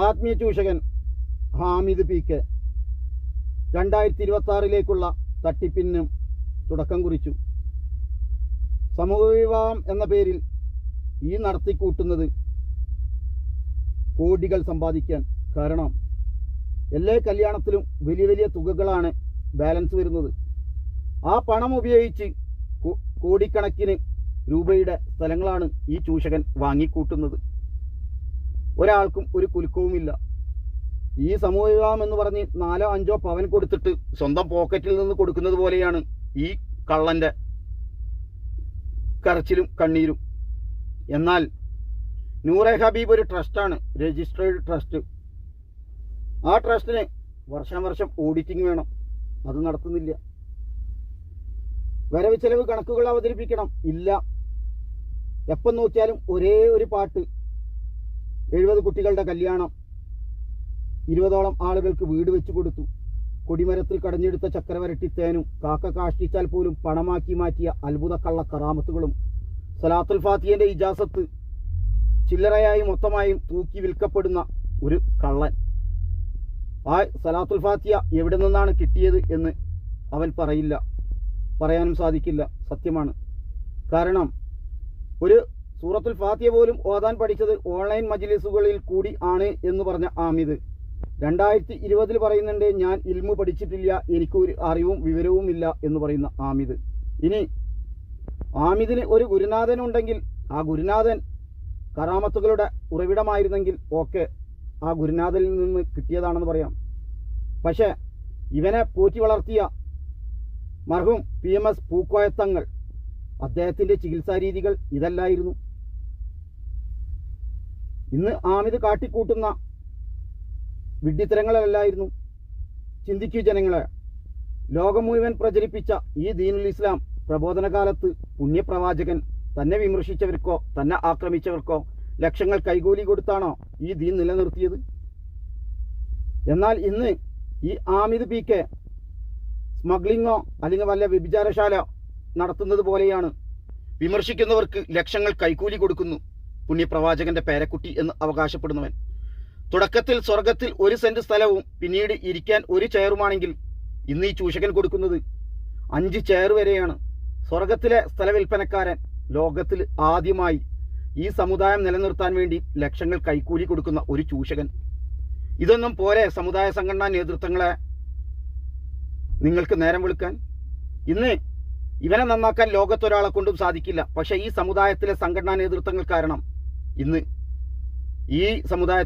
ആത്മീയ ചൂഷകൻ Hamid P K. രണ്ടായിരത്തി ഇരുപത്തി ആറിലേക്കുള്ള തട്ടിപ്പിനും തുടക്കം കുറിച്ചു. സമൂഹവിവാഹം എന്ന പേരിൽ ഈ നടത്തിക്കൂട്ടുന്നത് കോടികൾ സമ്പാദിക്കാൻ കാരണം എല്ലാ കല്യാണത്തിലും വലിയ വലിയ തുകകളാണ് ബാലൻസ് വരുന്നത്. ആ പണം ഉപയോഗിച്ച് കോടിക്കണക്കിന് രൂപയുടെ സ്ഥലങ്ങളാണ് ഈ ചൂഷകൻ വാങ്ങിക്കൂട്ടുന്നത്. ഒരാൾക്കും ഒരു കുലുക്കവുമില്ല. ഈ സമൂഹ എന്ന് പറഞ്ഞ് നാലോ അഞ്ചോ പവൻ കൊടുത്തിട്ട് സ്വന്തം പോക്കറ്റിൽ നിന്ന് കൊടുക്കുന്നത് പോലെയാണ് ഈ കള്ളന്റെ കരച്ചിലും കണ്ണീരും. എന്നാൽ നൂറെ ഹബീബ് ഒരു ട്രസ്റ്റാണ് രജിസ്റ്റേർഡ് ട്രസ്റ്റ്. ആ ട്രസ്റ്റിന് വർഷം വർഷം ഓഡിറ്റിംഗ് വേണം. അത് നടത്തുന്നില്ല. വരവ് ചെലവ് കണക്കുകൾ അവതരിപ്പിക്കണം. ഇല്ല. എപ്പം നോക്കിയാലും ഒരേ ഒരു പാട്ട് എഴുപത് കുട്ടികളുടെ കല്യാണം. ഇരുപതോളം ആളുകൾക്ക് വീട് വെച്ചു കൊടുത്തു. കൊടിമരത്തിൽ കടഞ്ഞെടുത്ത ചക്രവരട്ടി തേനും കാക്ക കാഷ്ടിച്ചാൽ പോലും പണമാക്കി മാറ്റിയ അത്ഭുത കള്ള കറാമത്തുകളും സലാത്തുൽ ഫാത്തിയന്റെ ഇജാസത്ത് ചില്ലറയായും മൊത്തമായും തൂക്കി വിൽക്കപ്പെടുന്ന ഒരു കള്ളൻ. ആ സലാത്തുൽ ഫാത്തിയ എവിടെ നിന്നാണ് കിട്ടിയത് എന്ന് അവൻ പറയില്ല. പറയാനും സാധിക്കില്ല. സത്യമാണ്. കാരണം ഒരു സൂറത്തുൽ ഫാത്തിയ പോലും ഓതാൻ പഠിച്ചത് ഓൺലൈൻ മജ്ലിസുകളിൽ കൂടി ആണ് എന്ന് പറഞ്ഞ ആമിദ്. രണ്ടായിരത്തി ഇരുപതിൽ പറയുന്നുണ്ട് ഞാൻ ഇൽമു പഠിച്ചിട്ടില്ല എനിക്കൊരു അറിവും വിവരവും ഇല്ല എന്ന് പറയുന്ന ആമിദ്. ഇനി ആമിദിന് ഒരു ഗുരുനാഥൻ ഉണ്ടെങ്കിൽ ആ ഗുരുനാഥൻ കറാമത്തുകളുടെ ഉറവിടമായിരുന്നെങ്കിൽ ഓക്കെ ആ ഗുരുനാഥനിൽ നിന്ന് കിട്ടിയതാണെന്ന് പറയാം. പക്ഷേ ഇവനെ പോറ്റി വളർത്തിയ മർഹൂം പി എം എസ് പൂക്കോയത്തങ്ങൾ അദ്ദേഹത്തിന്റെ ചികിത്സാ രീതികൾ ഇതല്ലായിരുന്നു. ഇന്ന് ആമിത് കാട്ടിക്കൂട്ടുന്ന വിഡ്ഢിത്തരങ്ങളല്ലായിരുന്നു. ചിന്തിക്കൂ ജനങ്ങളെ ലോകം മുഴുവൻ പ്രചരിപ്പിച്ച ഈ ദീനുൽ ഇസ്ലാം പ്രബോധനകാലത്ത് പുണ്യപ്രവാചകൻ തന്നെ വിമർശിച്ചവർക്കോ തന്നെ ആക്രമിച്ചവർക്കോ ലക്ഷങ്ങൾ കൈകൂലി കൊടുത്താണോ ഈ ദീൻ നിലനിർത്തിയത്? എന്നാൽ ഇന്ന് ഈ ആമിദ് പി കെ സ്മഗ്ലിങ്ങോ അല്ലെങ്കിൽ വല്ല വ്യഭിചാരശാല നടത്തുന്നത് പോലെയാണ്. വിമർശിക്കുന്നവർക്ക് ലക്ഷങ്ങൾ കൈക്കൂലി കൊടുക്കുന്നു. പുണ്യപ്രവാചകന്റെ പേരക്കുട്ടി എന്ന് അവകാശപ്പെടുന്നവൻ. തുടക്കത്തിൽ സ്വർഗത്തിൽ ഒരു സെന്റ് സ്ഥലവും പിന്നീട് ഇരിക്കാൻ ഒരു ചെയറുമാണെങ്കിൽ ഇന്ന് ഈ ചൂഷകൻ കൊടുക്കുന്നത് അഞ്ച് ചെയർ വരെയാണ്. സ്വർഗത്തിലെ സ്ഥലവിൽപ്പനക്കാരൻ ലോകത്തിൽ ആദ്യമായി ഈ സമുദായം നിലനിർത്താൻ വേണ്ടി ലക്ഷങ്ങൾ കൈക്കൂലി കൊടുക്കുന്ന ഒരു ചൂഷകൻ. ഇതൊന്നും പോലെ സമുദായ സംഘടനാ നേതൃത്വങ്ങളെ നിങ്ങൾക്ക് നേരം വിളിക്കാൻ? ഇന്ന് ഇവനെ നന്നാക്കാൻ ലോകത്തൊരാളെ കൊണ്ടും സാധിക്കില്ല. പക്ഷേ ഈ സമുദായത്തിലെ സംഘടനാ നേതൃത്വങ്ങൾ കാരണം ഇന്ന് ഈ സമുദായത്തിൽ